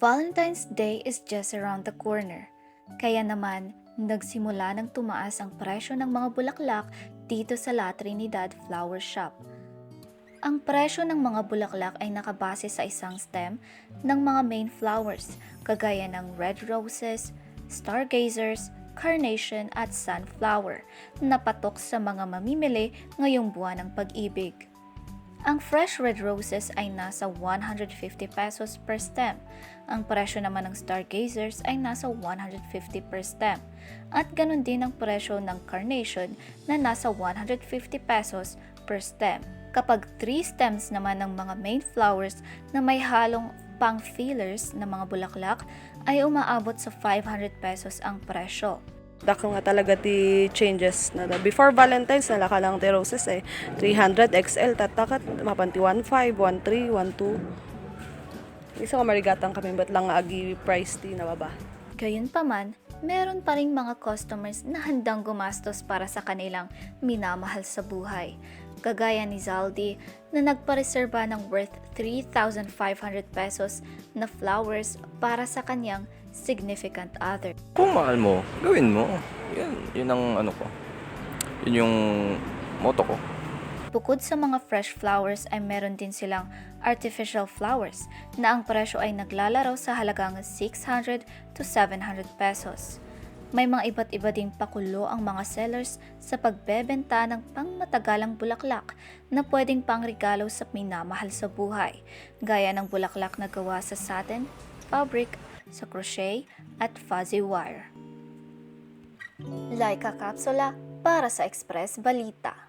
Valentine's Day is just around the corner. Kaya naman, nagsimula ng tumaas ang presyo ng mga bulaklak dito sa La Trinidad Flower Shop. Ang presyo ng mga bulaklak ay nakabase sa isang stem ng mga main flowers, kagaya ng red roses, stargazers, carnation at sunflower, na patok sa mga mamimili ngayong buwan ng pag-ibig. Ang fresh red roses ay nasa 150 pesos per stem. Ang presyo naman ng stargazers ay nasa 150 per stem. At ganun din ang presyo ng carnation na nasa 150 pesos per stem. Kapag 3 stems naman ng mga main flowers na may halong pang fillers na mga bulaklak ay umaabot sa 500 pesos ang presyo. Dako nga talaga ti changes na before Valentine's nalaka lang ti roses eh. 300 XL tatakat mapanti 15 13 12 isa nga marigatang kami ba't lang agi price ti nababa? Gayunpaman, meron pa ring mga customers na handang gumastos para sa kanilang minamahal sa buhay. Kagaya ni Zaldi na nagpareserba ng worth 3,500 pesos na flowers para sa kanyang significant other. Kung mahal mo, gawin mo. Yan, yun ang ano ko. Yun yung motto ko. Bukod sa mga fresh flowers ay meron din silang artificial flowers na ang presyo ay naglalaro sa halagang 600 to 700 pesos. May mga iba't iba ding pakulo ang mga sellers sa pagbebenta ng pangmatagalang bulaklak na pwedeng pangregalo sa minamahal sa buhay, gaya ng bulaklak na gawa sa satin, fabric, sa crochet at fuzzy wire. Laika Kapsula para sa Express Balita.